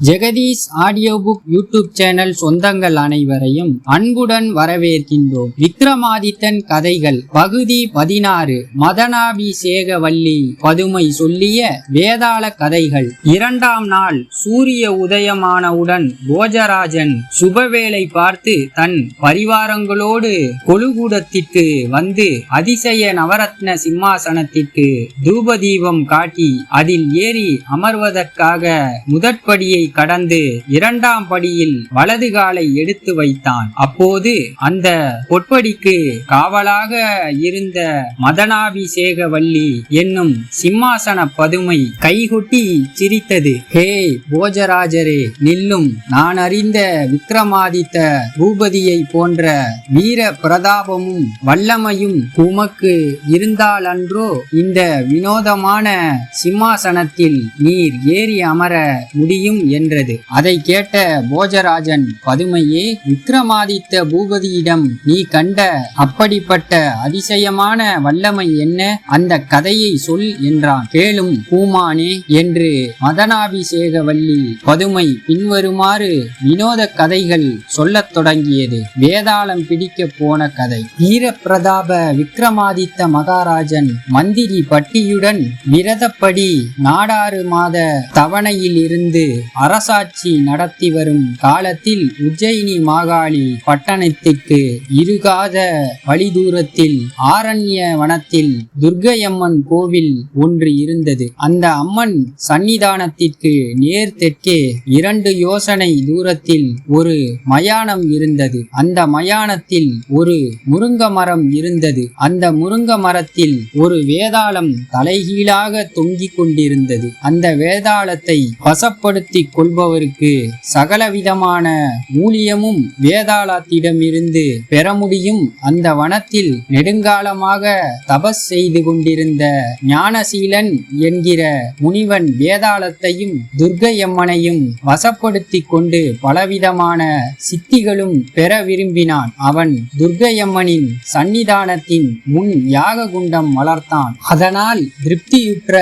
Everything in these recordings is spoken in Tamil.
Jagadish audio book YouTube channel சொந்தங்கள் அனைவரையும் அன்புடன் வரவேற்கின்றோம். விக்ரமாதித்தன் கதைகள் பகுதி பதினாறு மதனாபிஷேக வள்ளி பதுமை சொல்லிய வேதாள கதைகள். இரண்டாம் நாள் சூரிய உதயமானவுடன் போஜராஜன் சுபவேளை பார்த்து தன் பரிவாரங்களோடு கொலுகூடத்திற்கு வந்து அதிசய நவரத்ன சிம்மாசனத்திற்கு தூபதீபம் காட்டி அதில் ஏறி அமர்வதற்காக முதற்படியை கடந்து இரண்டாம் படியில் வலது காலை எடுத்து வைத்தான். அப்போது அந்த பொற்படிக்கு காவலாக இருந்த மதனாபிஷேக வள்ளி என்னும் சிம்மாசன பதுமை கைகொட்டி சிரித்தது. ஹே போஜராஜரே நில்லும். நான் அறிந்த விக்ரமாதித்த பூபதியை போன்ற வீர பிரதாபமும் வல்லமையும் உமக்கு இருந்தாலன்றோ இந்த வினோதமான சிம்மாசனத்தில் நீர் ஏறி அமர முடியும் என்றது. அதை கேட்ட போஜராஜன் பதுமையே விக்ரமாதித்த பூபதியிடம் நீ கண்ட அப்படிப்பட்ட அதிசயமான வல்லமை என்ன? அந்த கதையை சொல் என்றான். கேளும் பூமானே என்று மதனாபிஷேகவல்லி பதுமை பின்வருமாறு வினோத கதைகள் சொல்லத் தொடங்கியது. வேதாளம் பிடிக்க போன கதை. வீரப்பிரதாப விக்ரமாதித்த மகாராஜன் மந்திரி பட்டியுடன் விரதப்படி நாடாறு மாத தவணையில் இருந்து அரசாட்சி நடத்தி வரும் காலத்தில் உஜ்ஜயினி மாகாளி பட்டணத்திற்கு இருகாத வழி தூரத்தில் ஆரண்ய வனத்தில் துர்க்கையம்மன் கோவில் ஒன்று இருந்தது. அந்த அம்மன் சன்னிதானத்திற்கு நேர் தெற்கே இரண்டு யோசனை தூரத்தில் ஒரு மயானம் இருந்தது. அந்த மயானத்தில் ஒரு முருங்க மரம் இருந்தது. அந்த முருங்க மரத்தில் ஒரு வேதாளம் தலைகீழாக தொங்கிக் கொண்டிருந்தது. அந்த வேதாளத்தை வசப்படுத்தி கொள்பவருக்கு சகலவிதமான மூலியமும் வேதாளத்திடமிருந்து பெற முடியும். அந்த வனத்தில் நெடுங்காலமாக தபஸ் செய்து கொண்டிருந்த ஞானசீலன் என்கிற முனிவன் வேதாளத்தையும் துர்க்கையம்மனையும் வசப்படுத்தி கொண்டு பலவிதமான சித்திகளும் பெற விரும்பினான். அவன் துர்க்கையம்மனின் சன்னிதானத்தின் முன் யாக குண்டம் வளர்த்தான். அதனால் திருப்தியுற்ற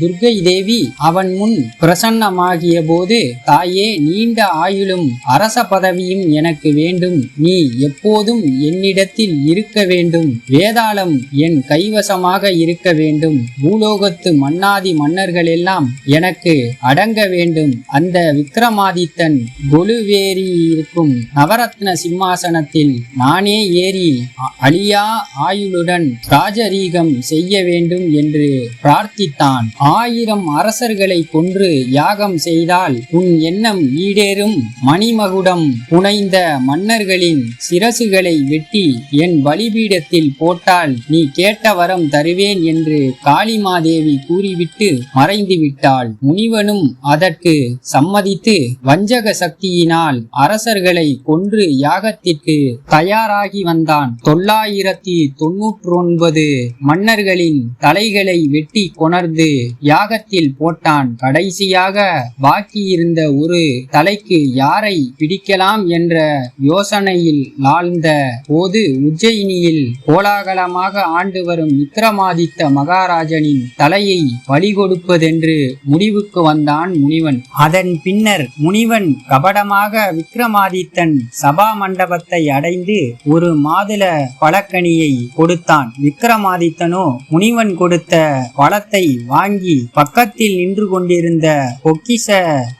துர்க்கை தேவி அவன் முன் பிரசன்னமாகிய போது தாயே நீண்ட ஆயுளும் அரச பதவியும் எனக்கு வேண்டும். நீ எப்போதும் என்னிடத்தில் இருக்க வேண்டும். வேதாளம் என் கைவசமாக இருக்க வேண்டும். பூலோகத்து மன்னாதி மன்னர்கள் எல்லாம் எனக்கு அடங்க வேண்டும். அந்த விக்ரமாதித்தன் கொலுவேறி இருக்கும் நவரத்ன சிம்மாசனத்தில் நானே ஏறி அழியா ஆயுளுடன் ராஜரீகம் செய்ய வேண்டும் என்று பிரார்த்தித்தான். ஆயிரம் அரசர்களை கொன்று யாகம் செய்தால் உன் எண்ணம் ஈடேறும். மணிமகுடம் புனைந்த மன்னர்களின் சிரசுகளை வெட்டி என் பலிபீடத்தில் போட்டால் நீ கேட்ட வரம் தருவேன் என்று காளிமாதேவி கூறிவிட்டு மறைந்து விட்டாள் முனிவனும் அதற்கு சம்மதித்து வஞ்சக சக்தியினால் அரசர்களை கொன்று யாகத்திற்கு தயாராகி வந்தான். தொள்ளாயிரத்தி தொன்னூற்றொன்பது மன்னர்களின் தலைகளை வெட்டி கொணர்ந்து யாகத்தில் போட்டான். கடைசியாக இருந்த ஒரு தலைக்கு யாரை பிடிக்கலாம் என்ற யோசனையில் ஆழ்ந்த போது உஜ்ஜயினியில் கோலாகலமாக ஆண்டு வரும் விக்ரமாதித்த மகாராஜனின் தலையை பலி கொடுப்பதென்று முடிவுக்கு வந்தான் முனிவன். அதன் பின்னர் முனிவன் கபடமாக விக்ரமாதித்தன் சபா மண்டபத்தை அடைந்து ஒரு மாதுள பழக்கனியை கொடுத்தான். விக்ரமாதித்தனோ முனிவன் கொடுத்த பழத்தை வாங்கி பக்கத்தில் நின்று கொண்டிருந்த பொக்கிச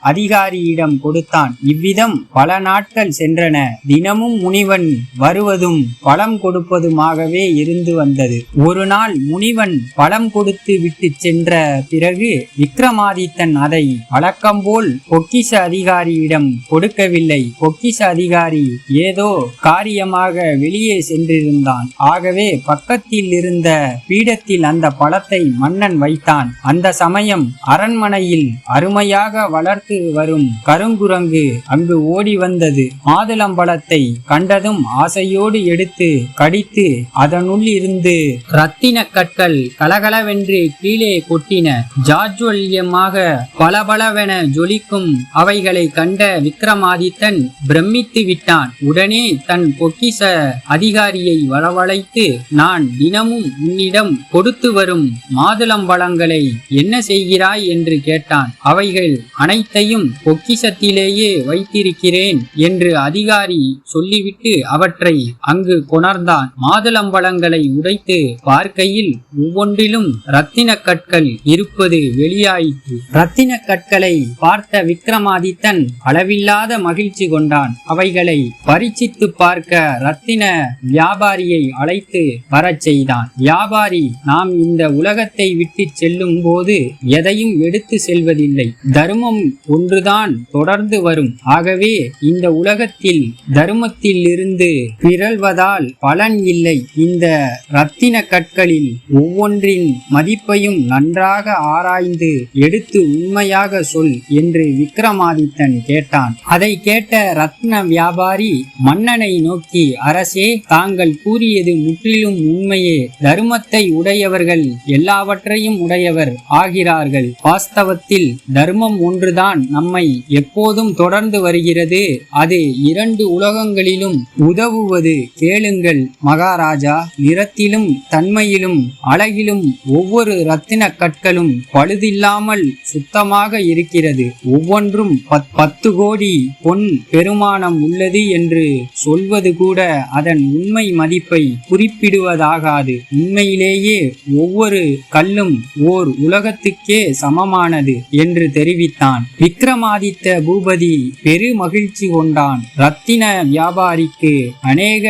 அதிகாரியிடம் கொடுத்தான். இவ்விதம் பல நாட்கள் சென்றன. தினமும் முனிவன் வருவதும் பழம் கொடுப்பதுமாகவே இருந்து வந்தது. ஒரு நாள் முனிவன் பழம் கொடுத்து விட்டு சென்ற பிறகு விக்ரமாதித்தன் அதை வழக்கம்போல் பொக்கிஷ அதிகாரியிடம் கொடுக்கவில்லை. பொக்கிஷ அதிகாரி ஏதோ காரியமாக வெளியே சென்றிருந்தான். ஆகவே பக்கத்தில் இருந்த பீடத்தில் அந்த பழத்தை மன்னன் வைத்தான். அந்த சமயம் அரண்மனையில் அருமையாக வளர்த்த வரும். கருங்குரங்கு அங்கு ஓடி வந்தது. மாதுளம்பழத்தை கண்டதும் ஆசையோடு எடுத்து கடித்து அதனுள் இருந்து ரத்தின கற்கள் கலகலவென்று கீழே கொட்டின ஜாஜ்வல்யமாக பளபளவென ஜொலிக்கும் அவைகளை கண்ட விக்ரமாதித்தன் பிரமித்து விட்டான். உடனே தன் பொக்கிச அதிகாரியை வரவழைத்து நான் தினமும் உன்னிடம் கொடுத்து வரும் மாதுளம்பழங்களை என்ன செய்கிறாய்? என்று கேட்டான். அவைகள் அனைத்து அனைத்தையும் பொக்கிஷத்திலேயே வைத்திருக்கிறேன் என்று அதிகாரி சொல்லிவிட்டு அவற்றை அங்கு கொணர்ந்தான். மாதுளம்பழங்களை உடைத்து பார்க்கையில் ஒவ்வொன்றிலும் ரத்தின கற்கள் இருப்பது வெளியாயிற்று. ரத்தின கற்களை பார்த்த விக்ரமாதித்தன் அளவில்லாத மகிழ்ச்சி கொண்டான். அவைகளை பரீட்சித்து பார்க்க ரத்தின வியாபாரியை அழைத்து வரச் செய்தான். வியாபாரி நாம் இந்த உலகத்தை விட்டு செல்லும் போது எதையும் எடுத்து செல்வதில்லை. தர்மம் ஒன்றுதான் தொடர்ந்து வரும். ஆகவே இந்த உலகத்தில் தர்மத்தில் இருந்து பிறழ்வதால் பலன் இல்லை. இந்த ரத்தின கற்களில் ஒவ்வொன்றின் மதிப்பையும் நன்றாக ஆராய்ந்து எடுத்து உண்மையாக சொல் என்று விக்ரமாதித்தன் கேட்டான். அதை கேட்ட ரத்ன வியாபாரி மன்னனை நோக்கி அரசே தாங்கள் கூறியது முற்றிலும் உண்மையே. தர்மத்தை உடையவர்கள் எல்லாவற்றையும் உடையவர் ஆகிறார்கள். வாஸ்தவத்தில் தர்மம் ஒன்றுதான் நம்மை எப்போதும் தொடர்ந்து வருகிறது. அது இரண்டு உலகங்களிலும் உதவுவது. கேளுங்கள் மகாராஜா நிறத்திலும் தன்மையிலும் அழகிலும் ஒவ்வொரு ரத்தின கற்களும் பழுதில்லாமல் சுத்தமாக இருக்கிறது. ஒவ்வொன்றும் பத்- பத்து கோடி பொன் பெருமானம் உள்ளது என்று சொல்வது கூட அதன் உண்மை மதிப்பை குறிப்பிடுவதாகாது. உண்மையிலேயே ஒவ்வொரு கல்லும் ஓர் உலகத்துக்கே சமமானது என்று தெரிவித்தான். விக்ரமாதித்த பூபதி பெரு மகிழ்ச்சி கொண்டான். ரத்தின வியாபாரிக்கு அநேக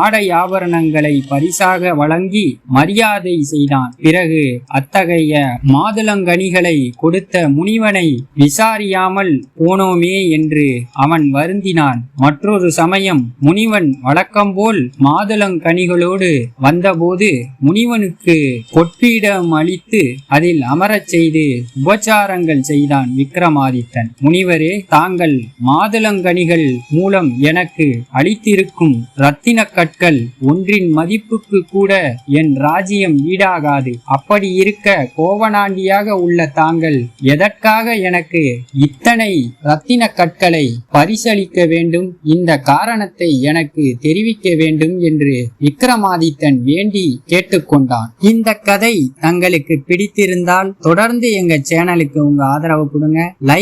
ஆடை ஆபரணங்களை பரிசாக வழங்கி மரியாதை செய்தான். பிறகு அத்தகைய மாதுளங்கனிகளை கொடுத்த முனிவனை விசாரியாமல் போனோமே என்று அவன் வருந்தினான். மற்றொரு சமயம் முனிவன் வழக்கம்போல் மாதுளங்கனிகளோடு வந்தபோது முனிவனுக்கு பொற்பீடம் அளித்து அதில் அமரச் செய்து உபச்சாரங்கள் செய்தான் விக்ரமாதி ஆதித்தன் முனிவரே தாங்கள் மாதுளங்கனிகள் மூலம் எனக்கு அளித்திருக்கும் ரத்தின கற்கள் ஒன்றின் மதிப்புக்கு கூட என் ராஜ்யம் ஈடாகாது. அப்படி இருக்க கோவனாண்டியாக உள்ள தாங்கள் எதற்காக எனக்கு இத்தனை இரத்தின கற்களை பரிசளிக்க வேண்டும்? இந்த காரணத்தை எனக்கு தெரிவிக்க வேண்டும் என்று விக்ரமாதித்தன் வேண்டி கேட்டுக்கொண்டான் இந்த கதை தங்களுக்கு பிடித்திருந்தால் தொடர்ந்து எங்க சேனலுக்கு உங்க ஆதரவு கொடுங்க. லைக்